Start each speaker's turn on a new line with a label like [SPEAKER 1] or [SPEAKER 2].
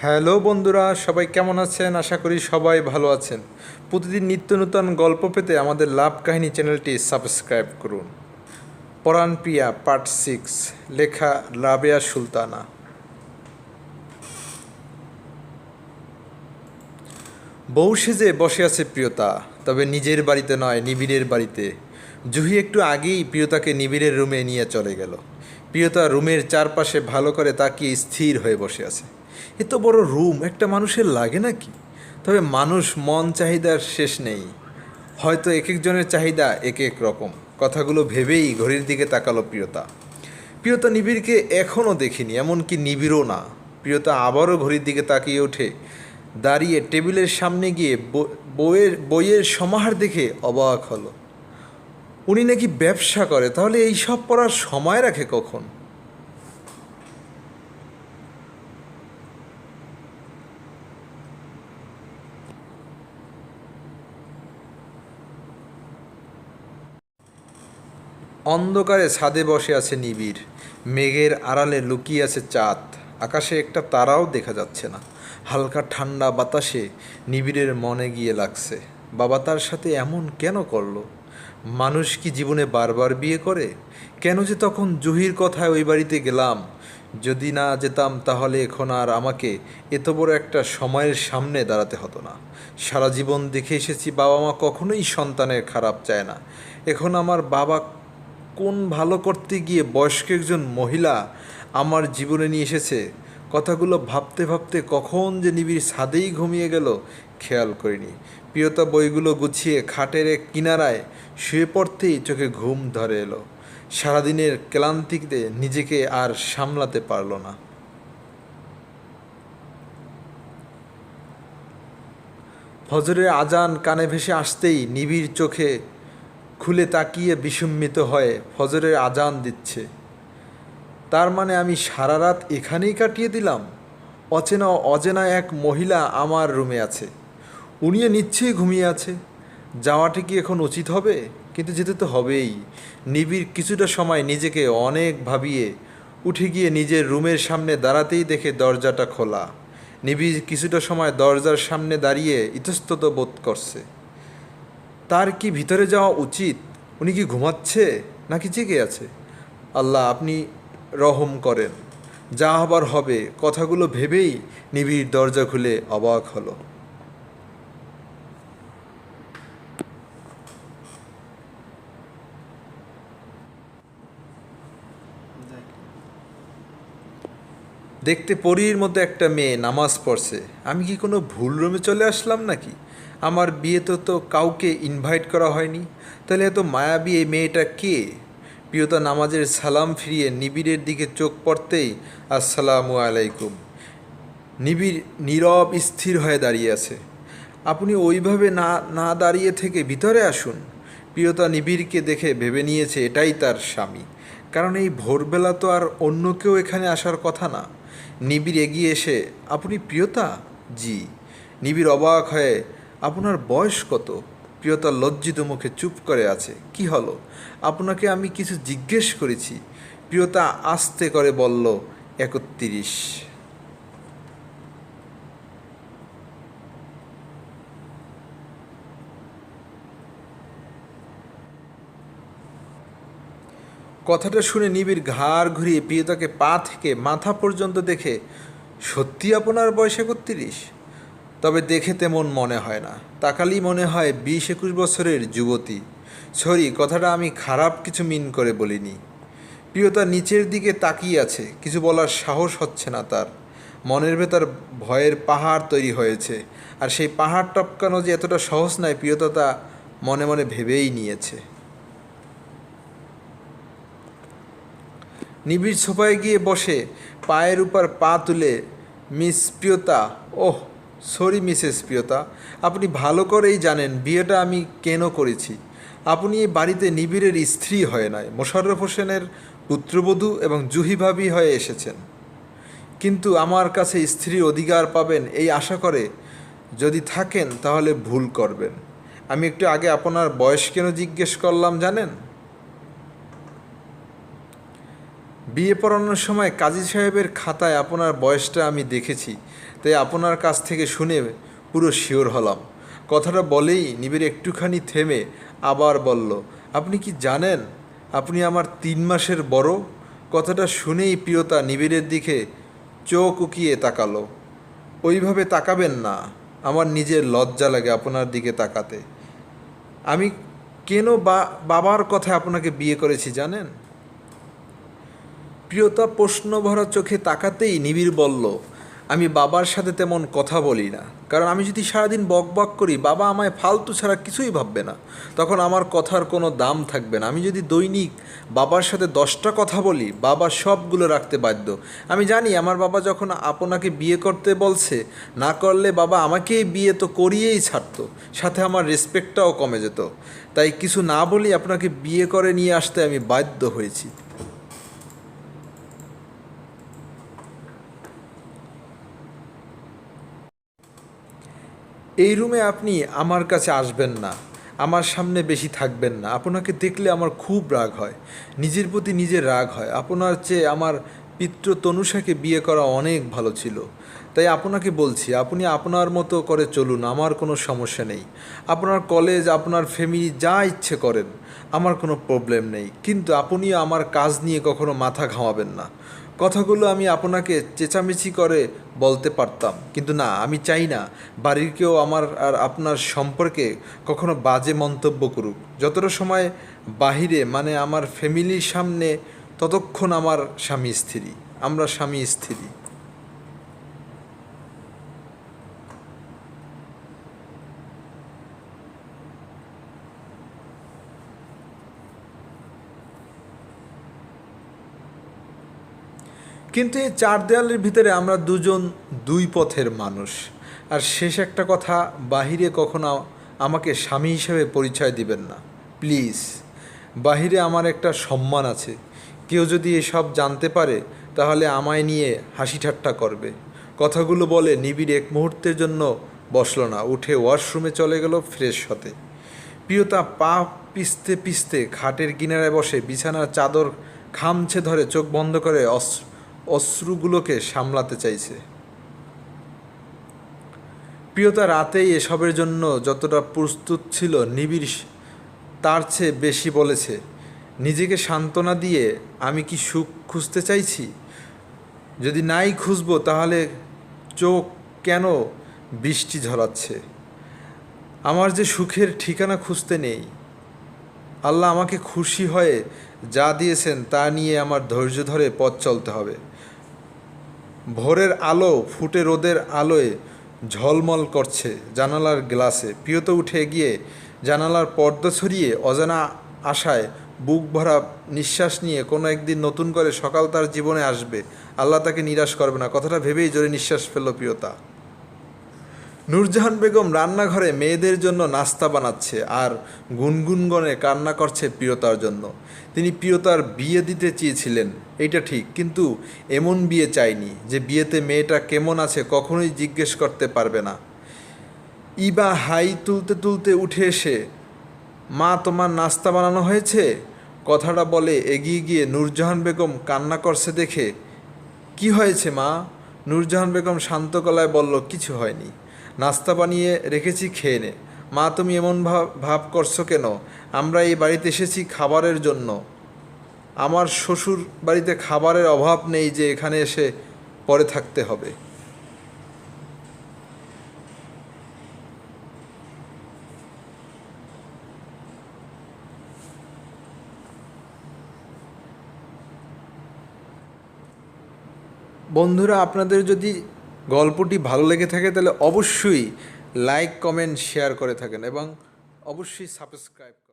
[SPEAKER 1] Hello বন্ধুরা, সবাই কেমন আছেন? আশা করি সবাই ভালো আছেন। প্রতিদিন নিত্য নূতন গল্প পেতে আমাদের লাভ কাহিনী চ্যানেলটি সাবস্ক্রাইব করুন। পরাণ প্রিয়া, পার্ট সিক্স, লেখা রাবেয়া সুলতানা। বউ সেজে বসে আছে প্রিয়তা, তবে নিজের বাড়িতে নয়, নিবিড়ের বাড়িতে। জুহি একটু আগেই প্রিয়তাকে নিবিড়ের রুমে নিয়ে চলে গেল। প্রিয়তা রুমের চারপাশে ভালো করে তাকিয়ে স্থির হয়ে বসে আছে। এত বড় রুম, একটা মানুষের লাগে নাকি? তবে মানুষ মন চাহিদার শেষ নেই। হয়তো এক একজনের চাহিদা এক এক রকম। কথাগুলো ভেবেই ঘড়ির দিকে তাকালো প্রিয়তা। প্রিয়তা নিবিড়কে এখনও দেখিনি, এমনকি নিবিড়ও না। প্রিয়তা আবারও ঘড়ির দিকে তাকিয়ে ওঠে, দাঁড়িয়ে টেবিলের সামনে গিয়ে বইয়ের বইয়ের সমাহার দেখে অবাক হলো। উনি নাকি ব্যবসা করে, তাহলে এই সব পড়ার সময় রাখে কখন? অন্ধকারে ছাদে বসে আছে নিবিড়, মেঘের আড়ালে লুকিয়ে আছে চাঁদ, আকাশে একটা তারাও দেখা যাচ্ছে না। হালকা ঠান্ডা বাতাসে নিবিড়ের মনে গিয়ে লাগছে, বাবা তার সাথে এমন কেন করল? মানুষ কি জীবনে বারবার বিয়ে করে? কেন যে তখন জুহির কথায় ওই বাড়িতে গেলাম? যদি না যেতাম তাহলে এখন আর আমাকে এত বড় একটা সময়ের সামনে দাঁড়াতে হতো না। সারা জীবন দেখে এসেছি বাবা মা কখনোই সন্তানের খারাপ চায় না। এখন আমার বাবা কোন ভালো করতে গিয়ে বয়স্ক একজন মহিলা আমার জীবনে নিয়ে এসেছে? কথাগুলো ভাবতে ভাবতে কখন যে নিবিড় ছাদেই ঘুমিয়ে গেল, খেয়াল করিনি। প্রিয়তা বইগুলো গুছিয়ে খাটের এক কিনারায় শুয়ে পড়তেই চোখে ঘুম ধরে এলো। সারাদিনের ক্লান্তিতে নিজেকে আর সামলাতে পারল না। ফজরের আজান কানে ভেসে আসতেই নিবিড় চোখে খুলে তাকিয়ে বিস্মিত হয়ে ফজরের আজান দিচ্ছে। তার মানে আমি সারা রাত এখানেই কাটিয়ে দিলাম? অচেনা অজেনা এক মহিলা আমার রুমে আছে। উনিও নিশ্চয়ই ঘুমিয়ে আছে। যাওয়াটা কি এখন উচিত হবে? কিন্তু যেতে তো হবেই। নিবিড় কিছুটা সময় নিজেকে অনেক ভাবিয়ে উঠে গিয়ে নিজের রুমের সামনে দাঁড়াতেই দেখে দরজাটা খোলা। নিবিড় কিছুটা সময় দরজার সামনে দাঁড়িয়ে ইতস্তত বোধ করছে। তার কি ভিতরে যাওয়া উচিত? উনি কি ঘুমাচ্ছে নাকি জেগে আছে? আল্লাহ, আপনি রহম করেন। যা আবার হবে, কথাগুলো ভেবেই নিবিড় দরজা খুলে অবাক হলো। দেখতে পরীর মতো একটা মেয়ে নামাজ পড়ছে। আমি কি কোনো ভুল রুমে চলে আসলাম নাকি? আমার বিয়েতে তো কাউকে ইনভাইট করা হয়নি। তাহলে এত মায়াবী এই মেয়েটা কে? প্রিয়তা নামাজের সালাম ফিরিয়ে নিবিড়ের দিকে চোখ পড়তেই আসসালামু আলাইকুম। নিবিড়, নীরব, স্থির হয়ে দাঁড়িয়ে আছে। আপনি ওইভাবে না না দাঁড়িয়ে থেকে ভিতরে আসুন। প্রিয়তা নিবিড়কে দেখে ভেবে নিয়েছে এটাই তার স্বামী। কারণ এই ভোরবেলা তো আর অন্য কেউ এখানে আসার কথা না। নিবিড় এগিয়ে এসে, আপনি প্রিয়তা? জি। নিবিড় অবাক হয়ে, আপনার বয়স কত? প্রিয়তা লজ্জিত মুখে চুপ করে আছে, কি হলো? আপনাকে আমি কিছু জিজ্ঞেস করেছি। প্রিয়তা আস্তে করে বলল, একত্রিশ। কথাটা শুনে নিবিড় ঘাড় ঘুরিয়ে প্রিয়তাকে পা থেকে মাথা পর্যন্ত দেখে, সত্যি আপনার বয়স একত্রিশ? তবে দেখে তেমন মনে হয় না। তাকালেই মনে হয় বিশ একুশ বছরের যুবতী। সরি, কথাটা আমি খারাপ কিছু মিন করে বলিনি। প্রিয়তা নিচের দিকে তাকিয়ে আছে, কিছু বলার সাহস হচ্ছে না তার। মনের ভেতর ভয়ের পাহাড় তৈরি হয়েছে, আর সেই পাহাড় টপকানো যে এতটা সহজ নয়, প্রিয়তা তা মনে মনে ভেবেই নিয়েছে। নিবিড় সোফায় গিয়ে বসে পায়ের উপর পা তুলে, Miss Priyota, oh, sorry Mrs Priyota, আপনি ভালো করেই জানেন বিয়েটা আমি কেন করেছি। আপনি এই বাড়িতে নিবিড়ের স্ত্রী হয়ে নয়, মোশাররফ হোসেনের পুত্রবধূ এবং জুহি ভাবি হয়ে এসেছেন। কিন্তু আমার কাছে স্ত্রীর অধিকার পাবেন এই আশা করে, যদি থাকেন তাহলে ভুল করবেন। আমি একটু আগে আপনার বয়স কেন জিজ্ঞেস করলাম জানেন? বিয়ে পড়ানোর সময় কাজী সাহেবের খাতায় আপনার বয়সটা আমি দেখেছি, তাই আপনার কাছ থেকে শুনে পুরো শিওর হলাম। কথাটা বলেই নিবিড় একটুখানি থেমে আবার বলল, আপনি কি জানেন, আপনি আমার তিন মাসের বড়? কথাটা শুনেই প্রিয়তা নিবিড়ের দিকে চোখ উকিয়ে তাকালো। ওইভাবে তাকাবেন না, আমার নিজের লজ্জা লাগে আপনার দিকে তাকাতে। আমি কেন বা, বাবার কথায় আপনাকে বিয়ে করেছি জানেন? প্রিয়তা প্রশ্ন ভরা চোখে তাকাতেই নিবিড় বলল, আমি বাবার সাথে তেমন কথা বলি না। কারণ আমি যদি সারাদিন বক বক করি, বাবা আমায় ফালতু ছাড়া কিছুই ভাববে না। তখন আমার কথার কোনো দাম থাকবে না। আমি যদি দৈনিক বাবার সাথে দশটা কথা বলি, বাবা সবগুলো রাখতে বাধ্য। আমি জানি আমার বাবা যখন আপনাকে বিয়ে করতে বলছে, না করলে বাবা আমাকেই বিয়ে তো করিয়েই ছাড়তো। সাথে আমার রেসপেক্টটাও কমে যেত। তাই কিছু না বলি আপনাকে বিয়ে করে নিয়ে আসতে আমি বাধ্য হয়েছি। এই রুমে আপনি আমার কাছে আসবেন না, আমার সামনে বেশি থাকবেন না। আপনাকে দেখলে আমার খুব রাগ হয়, নিজের প্রতি নিজের রাগ হয়। আপনার চেয়ে আমার পিতৃ তনুষাকে বিয়ে করা অনেক ভালো ছিল। তাই আপনাকে বলছি, আপনি আপনার মতো করে চলুন, আমার কোনো সমস্যা নেই। আপনার কলেজ, আপনার ফ্যামিলি যা ইচ্ছে করেন, আমার কোনো প্রবলেম নেই। কিন্তু আপনিও আমার কাজ নিয়ে কখনো মাথা ঘামাবেন না। কথাগুলো আমি আপনাকে চেঁচামেচি করে বলতে পারতাম। কিন্তু না, আমি চাই না বাড়ির কেউ আমার আর আপনার সম্পর্কে কখনো বাজে মন্তব্য করুক। যতটা সময় বাহিরে মানে আমার ফ্যামিলির সামনে, ততক্ষণ আমার স্বামী স্ত্রী। আমরা স্বামী স্ত্রী। কিন্তু এই চার দেওয়ালের ভিতরে আমরা দুজন দুই পথের মানুষ। আর শেষ একটা কথা, বাহিরে কখনো আমাকে স্বামী হিসেবে পরিচয় দিবেন না। প্লিজ, বাহিরে আমার একটা সম্মান আছে। কেউ যদি এসব জানতে পারে, তাহলে আমায় নিয়ে হাসি ঠাট্টা করবে। কথাগুলো বলে নিবিড় এক মুহূর্তের জন্য বসল না। উঠে ওয়াশরুমে চলে গেল ফ্রেশ হতে। প্রিয়তা পা পিছতে পিছতে খাটের কিনারায় বসে বিছানার চাদর খামছে ধরে চোখ বন্ধ করে অস- অশ্রুগুলোকে সামলাতে চাইছে। প্রিয়তা রাতেই এসবের জন্য যতটা প্রস্তুত ছিল নিবিড়, তার চেয়ে বেশি বলেছে, নিজেকে সান্ত্বনা দিয়ে আমি কি সুখ খুঁজতে চাইছি? যদি নাই খুঁজবো, তাহলে চোখ কেন বৃষ্টি ঝরাচ্ছে? আমার যে সুখের ঠিকানা খুঁজতে নেই। আল্লাহ আমাকে খুশি হয়ে যা দিয়েছেন, তা নিয়ে আমার ধৈর্য ধরে পথ চলতে হবে। ভোরের আলো ফুটে রোদের আলোয় ঝলমল করছে জানালার গ্লাসে। প্রিয়ত উঠে গিয়ে জানালার পর্দা ছড়িয়ে অজানা আশায় বুক ভরা নিঃশ্বাস নিয়ে কোনো একদিন নতুন করে সকাল তার জীবনে আসবে। আল্লাহ তাকে নিরাশ করবে না। কথাটা ভেবেই জোরে নিঃশ্বাস ফেলল প্রিয়তা নূরজাহান বেগম রান্নাঘরে মেয়েদের জন্য নাস্তা বানাচ্ছে আর গুনগুনগণে কান্না করছে প্রিয়তার জন্য। তিনি প্রিয়তার বিয়ে দিতে চেয়েছিলেন, এইটা ঠিক, কিন্তু এমন বিয়ে চাইনি যে বিয়েতে মেয়েটা কেমন আছে কখনোই জিজ্ঞেস করতে পারবে না। ইবা হাই তুলতে তুলতে উঠে এসে, মা, তোমার নাস্তা বানানো হয়েছে? কথাটা বলে এগিয়ে গিয়ে নূরজাহান বেগম কান্না করছে দেখে, কি হয়েছে মা? নূরজাহান বেগম শান্ত গলায় বলল, কিছু হয়নি। নাস্তা বানিয়ে রেখেছি খেয়ে নে। মা, তুমি এমন ভাব ভাব করছ কেন? আমরা এই বাড়িতে এসেছি খাবারের জন্য। আমার শ্বশুর বাড়িতে খাবারের অভাব নেই যে এখানে এসে পরে থাকতে হবে। বন্ধুরা, আপনাদের যদি গল্পটি ভালো লেগে থাকে তাহলে অবশ্যই লাইক কমেন্ট শেয়ার করে থাকেন এবং অবশ্যই সাবস্ক্রাইব